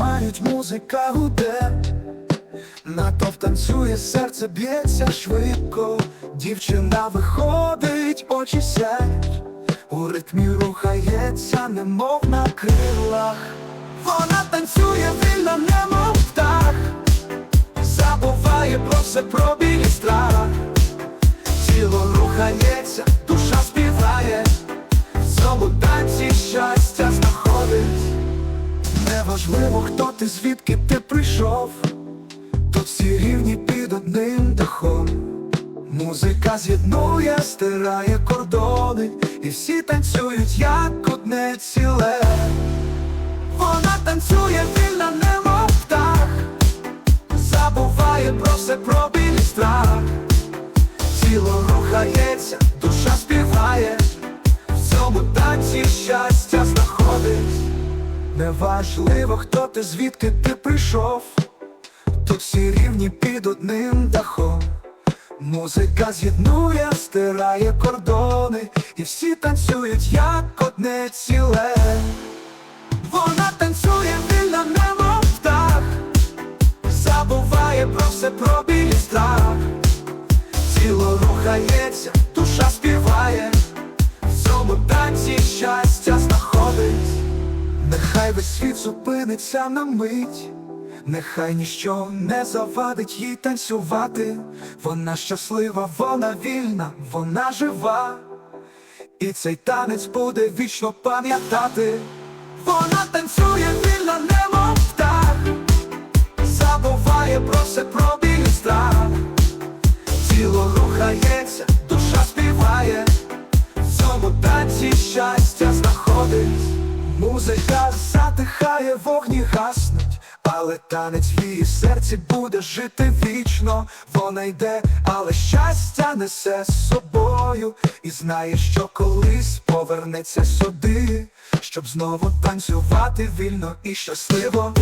мають, музика гуде, натовп танцює, серце б'ється швидко, дівчина виходить, очі сяють, у ритмі рухається, немов на крилах. Вона танцює вільно, немов птах, забуває про все про білі страх. Тіло рухається, Неважливо, хто ти, звідки ти прийшов, тут всі рівні під одним дахом. Музика з'єднує, стирає кордони, і всі танцюють як одне ціле. Вона танцює вільно, немов птах, забуває про все про білі страх. Тіло рухається, Неважливо, хто ти, звідки ти прийшов, тут всі рівні під одним дахом. Музика з'єднує, стирає кордони, і всі танцюють як одне ціле. Світ зупиниться на мить, нехай ніщо не завадить їй танцювати. Вона щаслива, вона вільна, вона жива, і цей танець буде вічно пам'ятати. Вона танцює вільно, немов птах, забуває про все про білі страх. Тіло рухається, Музика затихає, вогні гаснуть, але танець в її серці буде жити вічно. Вона йде, але щастя несе з собою, і знає, що колись повернеться сюди, щоб знову танцювати вільно і щасливо.